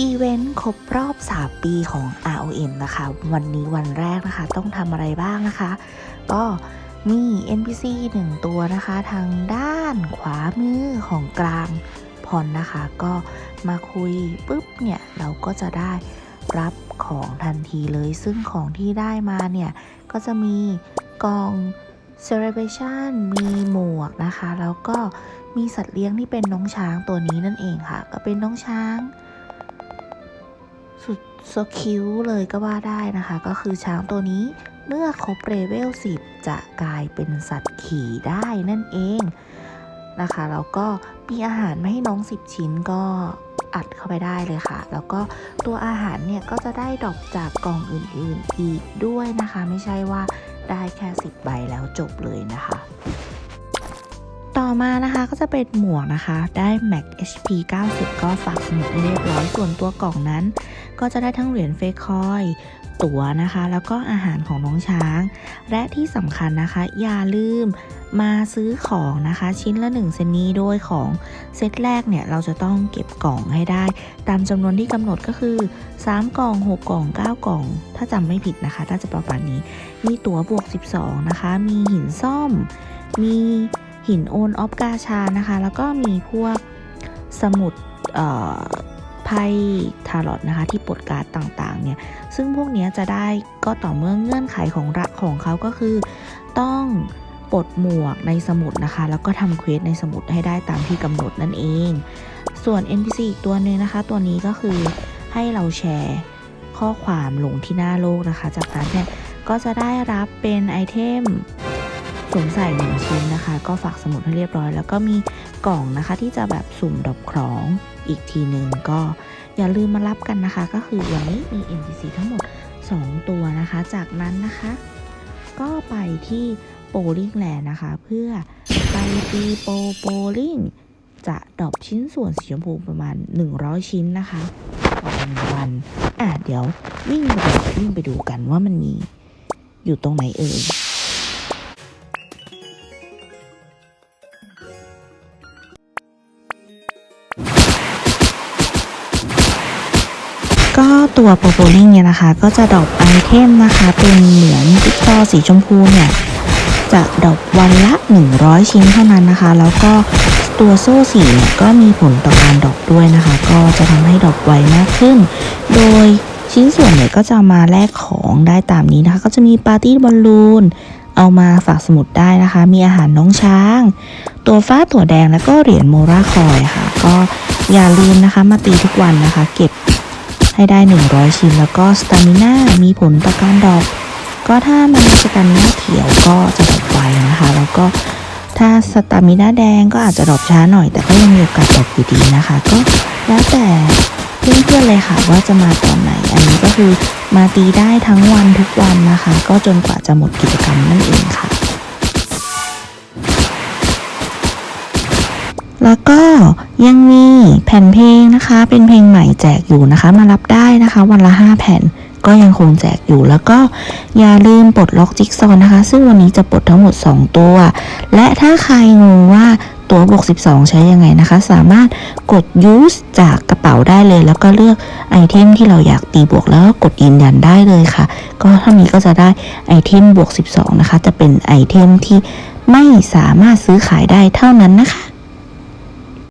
อีเวนต์ครบรอบ 3 ปีของ ROM นะคะ วันนี้วันแรกนะคะ ต้องทำอะไรบ้างนะคะ ก็มี NPC 1 ตัวนะคะ ทางด้านขวามือของกลางพรนะคะ ก็มาคุยปุ๊บเนี่ย เราก็จะได้รับของทันทีเลย ซึ่งของที่ได้มาเนี่ย ก็จะมีกล่อง celebration มีหมวกนะคะ แล้วก็มีสัตว์เลี้ยงที่เป็นน้องช้างตัวนี้นั่นเองค่ะ ก็เป็นน้องช้าง สุดสคิวเลยก็ว่าได้นะคะ ก็คือช้างตัวนี้เมื่อครบเลเวล 10 จะกลายเป็นสัตว์ขี่ได้นั่นเองนะคะแล้วก็มีอาหารมาให้น้อง 10 ชิ้นก็อัดเข้าไปได้เลยค่ะ แล้วก็ตัวอาหารเนี่ยก็จะได้ดอปจากกล่องอื่นๆอีกด้วยนะคะ ไม่ใช่ว่าได้แค่ 10 ใบแล้วจบเลยนะคะ ต่อมานะคะก็จะเป็นหมวกนะคะ ได้ Max HP 90 ก็ฝากสมุดเรียบร้อยส่วนตัวกล่องนั้น ก็จะได้ทั้งเหรียญเฟคคอย ตั๋วนะคะ แล้วก็อาหารของน้องช้าง และที่สำคัญนะคะ อย่าลืมมาซื้อของนะคะ ชิ้นละ 1 เซนนี้โดยของเซตแรกเนี่ย เราจะต้องเก็บกล่องให้ได้ ตามจำนวนที่กำหนดก็คือ 3 กล่อง 6 กล่อง 9 กล่อง ถ้าจำไม่ผิดนะคะน่าจะประมาณนี้ มีตั๋วบวก 12 นะคะ มีหินซ่อม มี หินโอนออฟกาชานะคะ แล้วก็มีพวกสมุดไพ่ทารอตนะคะ ที่ปลดการ์ดต่างๆเนี่ย ซึ่งพวกนี้จะได้ก็ต่อเมื่อเงื่อนไขของรักของเขาก็คือ ต้องปลดหมวกในสมุดนะคะ แล้วก็ทำเควสในสมุดให้ได้ตามที่กำหนดนั่นเอง ส่วน NPC อีกตัวหนึ่งนะคะ ตัวนี้ก็คือให้เราแชร์ข้อความลงที่หน้าโลกนะคะ จากนั้นเนี่ยก็จะได้รับเป็นไอเทม สวมใส่หนึ่งชิ้นนะคะ ก็ฝากสมุดให้เรียบร้อย แล้วก็มีกล่องนะคะที่จะแบบสุ่มดอกของอีกทีหนึ่งก็อย่าลืมมารับกันนะคะ ก็คือวันนี้มี NPC ทั้งหมด 2 ตัวนะคะ จากนั้นนะคะ ก็ไปที่โ o ลิงแลนนะคะ เพื่อไปตีโปโ o ลิงจะดอปชิ้นส่วนสีชมพูประมาณ 100 ชิ้นนะคะต่อหนึ่งวันอะเดี๋ยววิ่งไปดูวิ่งไปดูกันว่ามันมีอยู่ตรงไหนเอ่ย ก็ตัวโปโปลิงเนี่ยนะคะ ก็จะดอปไอเทมนะคะ เป็นเหมือนจิ๊กซอสีชมพูเนี่ย จะดอปวันละ 100 ชิ้นเท่านั้นนะคะ แล้วก็ตัวโซ่สีเนี่ยก็มีผลต่อการดอปด้วยนะคะ ก็จะทำให้ดอปไวมากขึ้น โดยชิ้นส่วนเนี่ยก็จะมาแลกของได้ตามนี้นะคะ ก็จะมีปาร์ตี้บอลลูนเอามาฝากสมุดได้นะคะ มีอาหารน้องช้าง ตัวฟ้าถั่วแดงแล้วก็เหรียญโมราคอยค่ะ ก็อย่าลืมนะคะ มาตีทุกวันนะคะ เก็บ ให้ได้ 100 ชิ้นแล้วก็สตามิน่ามีผลต่อการดอปก็ถ้ามันสตามิน่าเขียวก็จะดอปไวนะคะ แล้วก็ถ้าสตามิน่าแดงก็อาจจะดอปช้าหน่อย แต่ก็ยังมีโอกาสดอปอยู่ดีนะคะ ก็แล้วแต่เพื่อนๆเลยค่ะว่าจะมาตอนไหน อันนี้ก็คือมาตีได้ทั้งวันทุกวันนะคะ ก็จนกว่าจะหมดกิจกรรมนั่นเองค่ะ แล้วก็ยังมีแผ่นเพลงนะคะ เป็นเพลงใหม่แจกอยู่นะคะ มารับได้นะคะ วันละ 5 แผ่นก็ยังคงแจกอยู่แล้วก็อย่าลืมปลดล็อกจิ๊กซอว์นะคะ ซึ่งวันนี้จะปลดทั้งหมด 2 ตัว และถ้าใครงงว่าตัวบวก 12 ใช้ยังไงนะคะ สามารถกด use จากกระเป๋าได้เลย แล้วก็เลือกไอเทมที่เราอยากตีบวกแล้วก็กดยืนยันได้เลยค่ะ ก็เท่านี้ก็จะได้ไอเทมบวก 12 นะคะ จะเป็นไอเทมที่ไม่สามารถซื้อขายได้เท่านั้นนะคะ